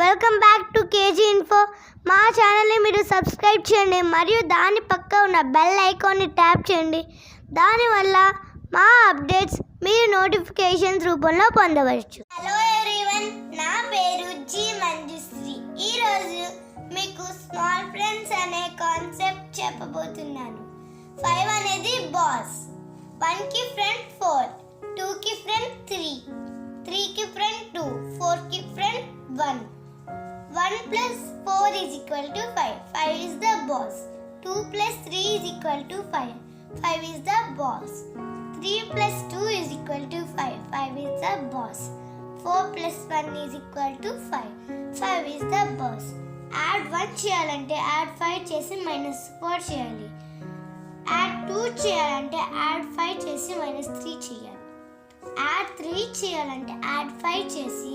Welcome back to KG info మా ఛానల్ని మీరు సబ్స్క్రైబ్ చేయండి మరియు దాని పక్క ఉన్న బెల్ ఐకాన్ని ట్యాప్ చేయండి. దానివల్ల మా అప్డేట్స్ మీరు నోటిఫికేషన్స్ రూపంలో పొందవచ్చు. హలో ఎవ్రీవన్ నా పేరు జి మంజుశ్రీ. ఈరోజు మీకు స్మాల్ ఫ్రెండ్స్ అనే కాన్సెప్ట్ చెప్పబోతున్నాను. ఫైవ్ అనేది బాస్ వన్కి ఫ్రెండ్ ఫోర్ టూకి ఫ్రెండ్ త్రీ త్రీకి ఫ్రెండ్ టూ ఫోర్కి friend one one plus four is equal to five five is the boss two plus three is equal to five five is the boss. Three plus two is equal to five five is the boss four plus one is equal to five five is the boss add one చేయాలంటే add five చేసి minus four చేయాలి. Add two చేయాలంటే add five చేసి minus three చేయాలి. Add three చేయాలంటే add five చేసి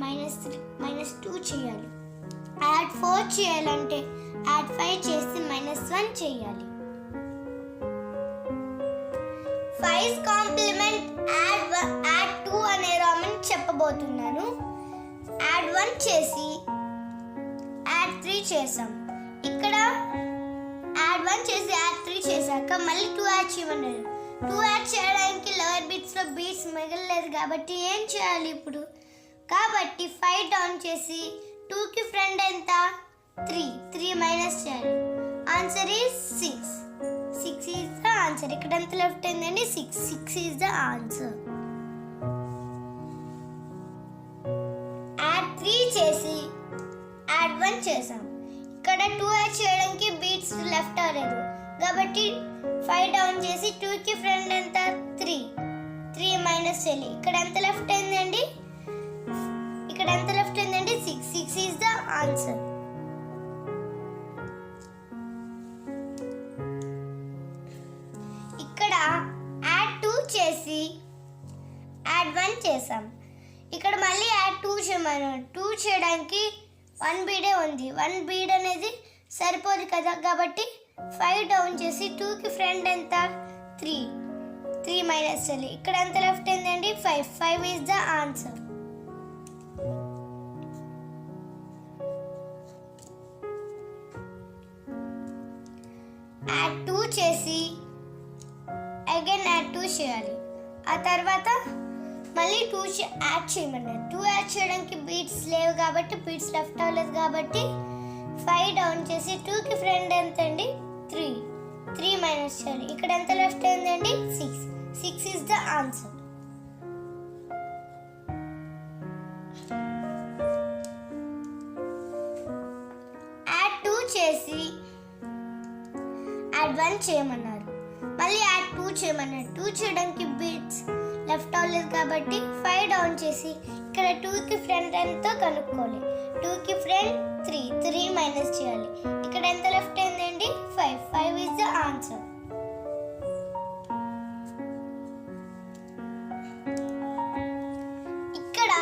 minus three minus two చేయాలి. Add four చేయాలంటే యాడ్ ఫైవ్ చేసి మైనస్ వన్ చేయాలి. Five complement add add two అనే రామని చెప్పబోతున్నాను. యాడ్ వన్ చేసి యాడ్ త్రీ చేసాం. ఇక్కడ యాడ్ వన్ చేసి యాడ్ త్రీ చేశాక మళ్ళీ టూ యాడ్ చేయమన్నారు. టూ యాడ్ చేయడానికి లవర్ బీట్స్లో బీట్స్ మిగలలేదు కాబట్టి ఏం చేయాలి ఇప్పుడు? కాబట్టి ఫైవ్ డౌన్ చేసి టూకి ఫ్రెండ్ ఎంత? త్రీ త్రీ మైనస్ చేయాలి answer is six six is the answer ఇక్కడ ఎంత లెఫ్ట్ అయిందండి? Six six is the answer add three చేసి యాడ్ వన్ చేసాం. ఇక్కడ టూ యాడ్ చేయడానికి బీట్స్ లెఫ్ట్ అవ్వలేదు. కాబట్టి ఫైవ్ డౌన్ చేసి టూకి ఫ్రెండ్ ఎంత? త్రీ త్రీ మైనస్ చేయాలి ఇక్కడ ఎంత లెఫ్ట్ అయిందండి? ఇక్కడ ఎంత లెఫ్ట్ అయిందండి six six is the answer ఇక్కడ యాడ్ టూ చేసి యాడ్ వన్ చేసాం. ఇక్కడ మళ్ళీ యాడ్ టూ చేయమను. టూ చేయడానికి వన్ బీడే ఉంది. వన్ బీడ్ అనేది సరిపోదు కదా? కాబట్టి ఫైవ్ డౌన్ చేసి టూకి ఫ్రెండ్ ఎంత? త్రీ త్రీ మైనస్ చేయాలి ఇక్కడ ఎంత లెఫ్ట్ అయిందండి five five is the answer add two చేసి అగైన్ యాడ్ టూ చేయాలి. ఆ తర్వాత మళ్ళీ టూ యాడ్ చేయమన్నారు టూ యాడ్ చేయడానికి బీట్స్ లేవు కాబట్టి బీట్స్ లెఫ్ట్ అవ్వలేదు కాబట్టి ఫైవ్ డౌన్ చేసి టూకి ఫ్రెండ్ ఎంత అండి త్రీ త్రీ మైనస్ చేయాలి. ఇక్కడ ఎంత లెఫ్ట్ అయిందండి? Six six is the answer add one చేయమన్నారు. మళ్ళీ యాడ్ టూ చేయమన్నారు. టూ చేయడానికి బీట్స్ లెఫ్ట్ అవ్వలేదు కాబట్టి ఫైవ్ డౌన్ చేసి ఇక్కడ టూకి ఫ్రంట్ ఎంతో కనుక్కోవాలి. టూకి ఫ్రంట్ త్రీ త్రీ మైనస్ చేయాలి. ఇక్కడ ఎంత లెఫ్ట్ అయిందండి? Five five is the answer ఇక్కడ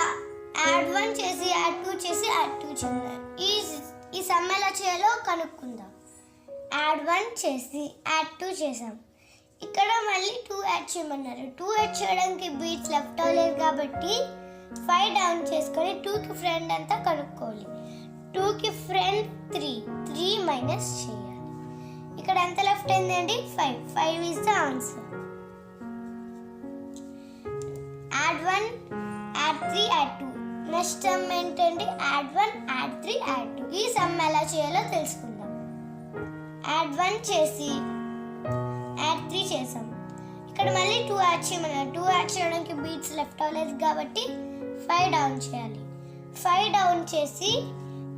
యాడ్ వన్ చేసి యాడ్ టూ చేసి యాడ్ టూ చేయాలి ఈ ఈ సమ్ ఎలా చేయాలో కనుక్కుందాం. యాడ్ వన్ చేసి యాడ్ టూ చేసాం. ఇక్కడ మళ్ళీ టూ యాడ్ చేయమన్నారు. టూ యాడ్ చేయడానికి బీట్స్ లెఫ్ట్ అవ్వలేదు కాబట్టి ఫైవ్ డౌన్ చేసుకొని టూకి ఫ్రెండ్ అంతా కనుక్కోవాలి. టూకి ఫ్రెండ్ త్రీ త్రీ మైనస్ చేయాలి. ఇక్కడ ఎంత లెఫ్ట్ అయిందండి? Five. Five is the answer add one add three add two. Next sum ఏంటండి add one add three add two. ఈ సమ్ ఎలా చేయాలో తెలుసుకుందాం. యాడ్ వన్ చేసి యాడ్ త్రీ చేసాం. ఇక్కడ మళ్ళీ టూ యాడ్ చేయమన్నారు. టూ యాడ్ చేయడానికి బీట్స్ లెఫ్ట్ అవ్వలేదు కాబట్టి ఫైవ్ డౌన్ చేయాలి. ఫైవ్ డౌన్ చేసి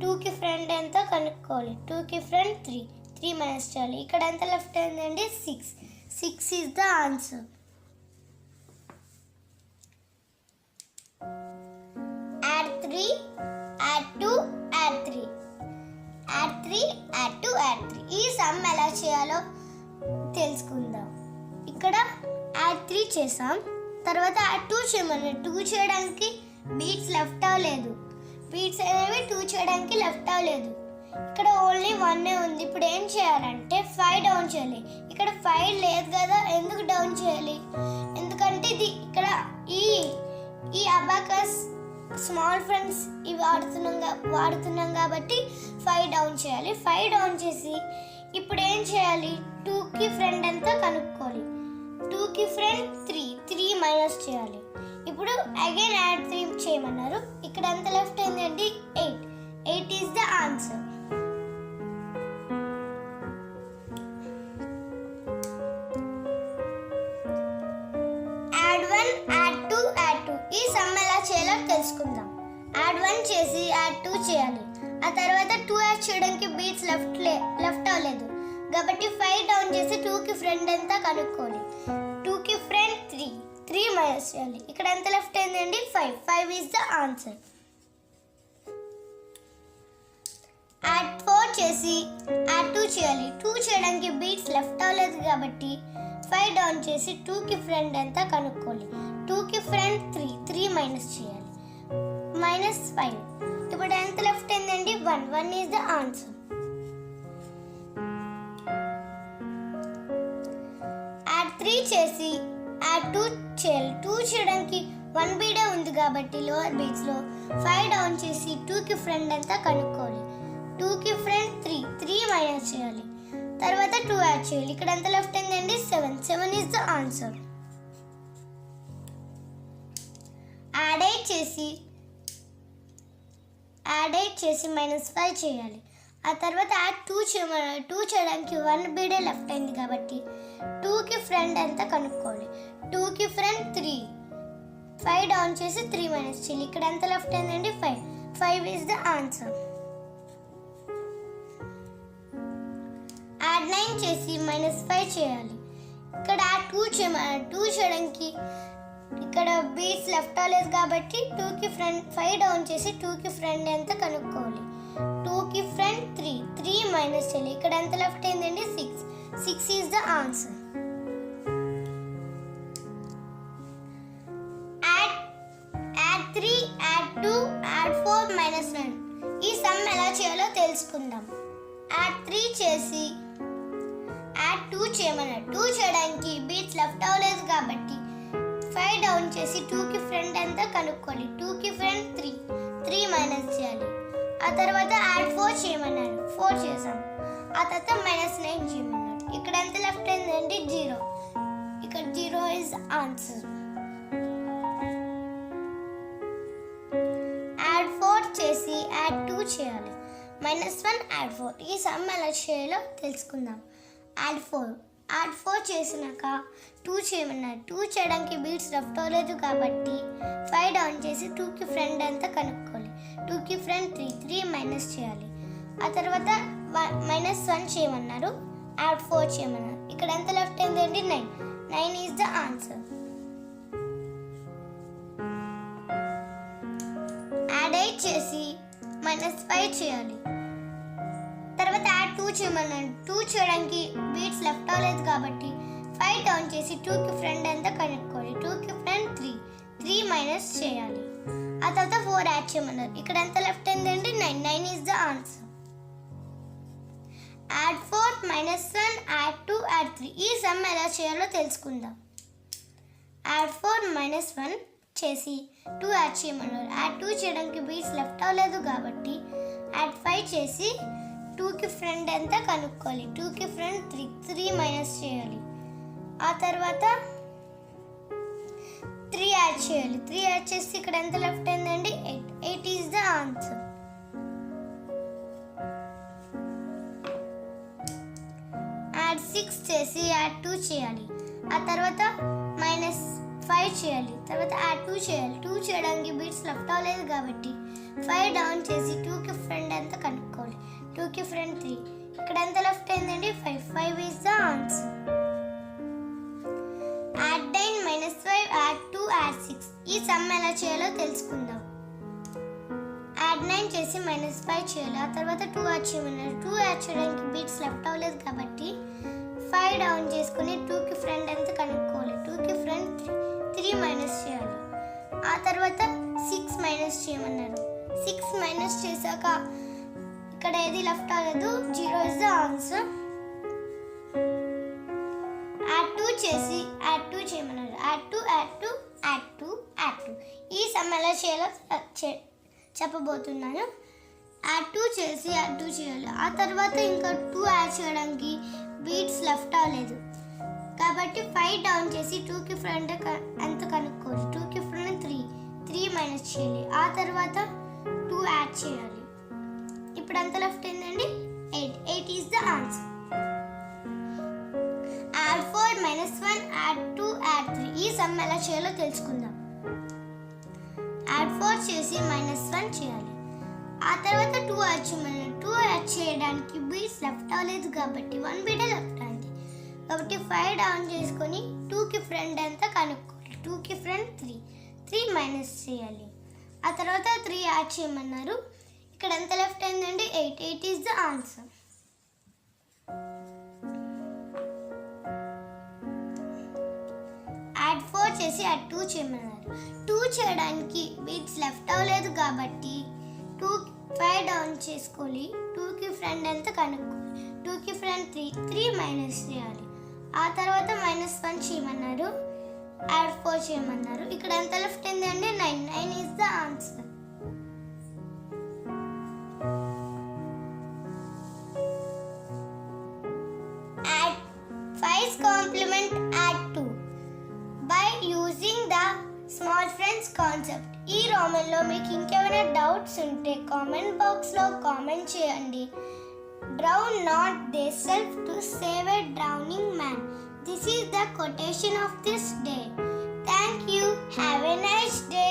టూకి ఫ్రెండ్ ఎంత కనుక్కోవాలి? టూకి ఫ్రెండ్ త్రీ త్రీ మైనస్ చేయాలి. ఇక్కడ ఎంత లెఫ్ట్ అయిందండి? Six six is the answer add three add two add three add three add two add three ఈ సమ్ ఎలా చేయాలో తెలుసుకుందాం. ఇక్కడ యాడ్ త్రీ చేసాం. తర్వాత యాడ్ టూ చేయమని. టూ చేయడానికి బీట్స్ లెఫ్ట్ అవ్వలేదు. బీట్స్ అనేవి టూ చేయడానికి లెఫ్ట్ అవ్వలేదు. ఇక్కడ ఓన్లీ వన్నే ఉంది. ఇప్పుడు ఏం చేయాలంటే ఫైవ్ డౌన్ చేయాలి. ఇక్కడ ఫైవ్ లేదు కదా ఎందుకు డౌన్ చేయాలి? ఎందుకంటే ఇది ఇక్కడ ఈ ఈ అబాకస్ స్మాల్ ఫ్రెండ్స్ ఇవి వాడుతున్నాం వాడుతున్నాం కాబట్టి ఫైవ్ డౌన్ చేయాలి. ఫైవ్ డౌన్ చేసి ఇప్పుడు ఏం చేయాలి? టూకి ఫ్రెండ్ అంతా కనుక్కోవాలి. టూకి ఫ్రెండ్ త్రీ త్రీ మైనస్ చేయాలి. ఇప్పుడు అగైన్ యాడ్ త్రీ చేయమన్నారు. ఇక్కడ ఎంత లెఫ్ట్ అయిందండి? Eight eight is the answer చేసి యాడ్ టూ చేయాలి. ఆ తర్వాత టూ యాడ్ చేయడానికి బీట్స్ లెఫ్ట్ లే లెఫ్ట్ అవ్వలేదు. కాబట్టి ఫైవ్ డౌన్ చేసి టూకి ఫ్రెండ్ ఎంత కనుక్కోవాలి. టూకి ఫ్రెండ్ త్రీ త్రీ మైనస్ చేయాలి. ఇక్కడ ఎంత లెఫ్ట్ అయిందండి? Five. Five is the answer add four చేసి యాడ్ టూ చేయాలి. టూ చేయడానికి బీట్స్ లెఫ్ట్ అవ్వలేదు కాబట్టి ఫైవ్ డౌన్ చేసి టూకి ఫ్రెండ్ ఎంత కనుక్కోవాలి. టూకి ఫ్రెండ్ త్రీ త్రీ మైనస్ చేయాలి. మైనస్ ఫైవ్ ఇప్పుడు ఎంత లెఫ్ట్ అయిందండి one one is the answer add three చేసి యాడ్ టూ చేయాలి. టూ చేయడానికి వన్ బీడే ఉంది కాబట్టి లోవర్ బీచ్లో ఫైవ్ డౌన్ చేసి టూకి ఫ్రెండ్ అంతా కనుక్కోవాలి. టూకి ఫ్రెండ్ త్రీ త్రీ మైనస్ చేయాలి. తర్వాత టూ యాడ్ చేయాలి. ఇక్కడ ఎంత లెఫ్ట్ అయిందండి seven seven is the answer add eight చేసి యాడ్ ఎయిట్ చేసి మైనస్ ఫైవ్ చేయాలి. ఆ తర్వాత యాడ్ టూ చేయమని టూ చేయడానికి వన్ బీడే లెఫ్ట్ అయింది కాబట్టి టూకి ఫ్రెండ్ ఎంత కనుక్కోవాలి. టూకి ఫ్రెండ్ త్రీ. ఫైవ్ డౌన్ చేసి త్రీ మైనస్ చేయాలి. ఇక్కడ ఎంత లెఫ్ట్ అయిందండి? Five. Five is the answer. Add nine చేసి మైనస్ ఫైవ్ చేయాలి. ఇక్కడ యాడ్ టూ చేయమన్నారు టూ చేయడానికి ఇక్కడ బీట్స్ లెఫ్ట్ ఆలేజ్ కాబట్టి టూకి ఫ్రెండ్ ఫైవ్ డౌన్ చేసి టూకి ఫ్రెండ్ ఎంత కనుక్కోవాలి? టూకి ఫ్రెండ్ త్రీ. త్రీ మైనస్ చేయాలి ఇక్కడ ఎంత లెఫ్ట్ అయిందండి? Six. Six is the answer. Add add three add two add four minus one. ఈ సమ్ ఎలా చేయాలో తెలుసుకుందాం. యాడ్ త్రీ చేసి యాడ్ టూ చేయమన్నారు టూ చేయడానికి బీట్స్ లెఫ్ట్ అవ్వలేదు కాబట్టి డౌన్ చేసి టూకి ఫ్రెండ్ ఎంత కనుక్కోండి. టూకి ఫ్రెండ్ త్రీ త్రీ మైనస్ చేయాలి. ఆ తర్వాత యాడ్ ఫోర్ చేయమన్నారు. ఫోర్ చేసాం ఆ తర్వాత మైనస్ నైన్ చేయమన్నారు. ఇక్కడ ఎంత లెఫ్ట్ అయిందండి? జీరో ఇక్కడ zero is answer add four చేసి యాడ్ టూ చేయాలి. మైనస్ వన్ యాడ్ ఫోర్ ఈ సమ్ ఎలా చేయాలో తెలుసుకుందాం. యాడ్ ఫోర్ యాడ్ ఫోర్ చేసినాక టూ చేయమన్నారు టూ చేయడానికి బీట్స్ రఫ్ట్ అవ్వలేదు కాబట్టి ఫైవ్ డౌన్ చేసి టూకి ఫ్రెండ్ అంతా కనుక్కోవాలి. టూకి ఫ్రెండ్ త్రీ త్రీ మైనస్ చేయాలి. ఆ తర్వాత మైనస్ వన్ చేయమన్నారు. యాడ్ ఫోర్ చేయమన్నారు. ఇక్కడ ఎంత లెఫ్ట్ అయిందండి nine nine is the answer add eight చేసి మైనస్ ఫైవ్ చేయాలి. తర్వాత యాడ్ టూ చేయమన్నాడు టూ చేయడానికి బీట్స్ లెఫ్ట్ అవ్వలేదు కాబట్టి ఫైవ్ డౌన్ చేసి టూకి ఫ్రెండ్ ఎంత కనుక్కోవాలి? టూకి ఫ్రెండ్ త్రీ త్రీ మైనస్ చేయాలి. ఆ తర్వాత ఫోర్ యాడ్ చేయమన్నారు. ఇక్కడ ఎంత లెఫ్ట్ అయిందండి nine nine is the answer add four minus one add two add three ఈ సమ్ ఎలా చేయాలో తెలుసుకుందాం. యాడ్ ఫోర్ మైనస్ వన్ చేసి టూ యాడ్ చేయమన్నారు. యాడ్ టూ చేయడానికి బీట్స్ లెఫ్ట్ అవ్వలేదు కాబట్టి యాడ్ ఫైవ్ చేసి టూకి ఫ్రెండ్ ఎంత కనుక్కోవాలి. టూకి ఫ్రెండ్ త్రీ త్రీ మైనస్ చేయాలి. ఆ తర్వాత త్రీ యాడ్ చేయాలి. త్రీ యాడ్ చేసి ఇక్కడ ఎంత లెఫ్ట్ అయిందండి? Eight. Eight is the answer add six చేసి యాడ్ టూ చేయాలి. ఆ తర్వాత మైనస్ ఫైవ్ చేయాలి. తర్వాత యాడ్ టూ చేయాలి. టూ చేయడానికి బీట్స్ లెఫ్ట్ అవ్వలేదు కాబట్టి ఫైవ్ డౌన్ చేసి టూకి ఫ్రెండ్ ఎంత కనుక్కోవాలి. టూకి ఫ్రంట్ త్రీ. ఇక్కడ ఎంత లెఫ్ట్ అయిందండి? Five. Five is the answer add nine minus five add two add six ఈ సమ్ ఎలా చేయాలో తెలుసుకుందాం. యాడ్ నైన్ చేసి మైనస్ ఫైవ్ చేయాలి. ఆ తర్వాత టూ యాడ్ చేయమన్నారు. టూ యాడ్ చేయడానికి బీట్స్ లెఫ్ట్ అవ్వలేదు కాబట్టి ఫైవ్ డౌన్ చేసుకుని టూకి ఫ్రెండ్ ఎంత కనుక్కోవాలి? టూకి ఫ్రెండ్ త్రీ త్రీ మైనస్ చేయాలి. ఆ తర్వాత సిక్స్ మైనస్ చేయమన్నారు. సిక్స్ మైనస్ చేశాక ఇక్కడ ఏది లెఫ్ట్ అవ్వలేదు. Zero is the answer add two చేసి యాడ్ టూ చేయమన్నారు. Add two add two add two add two ఈ సమ్ ఎలా చేయాలో చె- చెప్పబోతున్నాను. యాడ్ టూ చేసి యాడ్ టూ చేయాలి. ఆ తర్వాత ఇంకా టూ యాడ్ చేయడానికి బీట్స్ లెఫ్ట్ అవ్వలేదు. కాబట్టి ఫైవ్ డౌన్ చేసి టూకి ఫ్రంట్ ఎంత కనుక్కోవచ్చు టూకి ఫ్రంట్ త్రీ త్రీ మైనస్ చేయాలి. ఆ తర్వాత టూ యాడ్ చేయాలి. ఇప్పుడు అంత లెఫ్ట్ ఏంటండి eight eight is the answer add four minus one add two add three ఈ సమ్ ఎలా చేయాలో తెలుసుకుందాం. యాడ్ ఫోర్ చేసి మైనస్ వన్ చేయాలి. ఆ తర్వాత టూ యాడ్ చేయమని టూ యాడ్ చేయడానికి బీట్స్ లెఫ్ట్ అవ్వలేదు కాబట్టి వన్ బీటే లెఫ్ట్ అయింది కాబట్టి ఫైవ్ డౌన్ చేసుకొని టూకి ఫ్రెండ్ ఎంత కనుక్కోవాలి. టూకి ఫ్రెండ్ త్రీ త్రీ మైనస్ చేయాలి. ఆ తర్వాత త్రీ యాడ్ చేయమన్నారు. ఇక్కడ ఎంత లెఫ్ట్ అయిందండి eight eight is the answer add four చేసి యాడ్ టూ చేయమన్నారు. టూ చేయడానికి బీట్స్ లెఫ్ట్ అవ్వలేదు కాబట్టి టూ ఫైవ్ డౌన్ చేసుకోవాలి. టూకి ఫ్రెండ్ ఎంత కనుక్కోవాలి? టూకి ఫ్రెండ్ త్రీ త్రీ మైనస్ చేయాలి ఆ తర్వాత మైనస్ వన్ చేయమన్నారు. యాడ్ ఫోర్ చేయమన్నారు. ఇక్కడ ఎంత లెఫ్ట్ అయిందండి nine nine is the answer small friends concept ఈ రోమన్లో మీకు ఇంకేమైనా డౌట్స్ ఉంటే కామెంట్ బాక్స్లో కామెంట్ చేయండి. Drown not thyself to save a drowning man this is the quotation of this day thank you have a nice day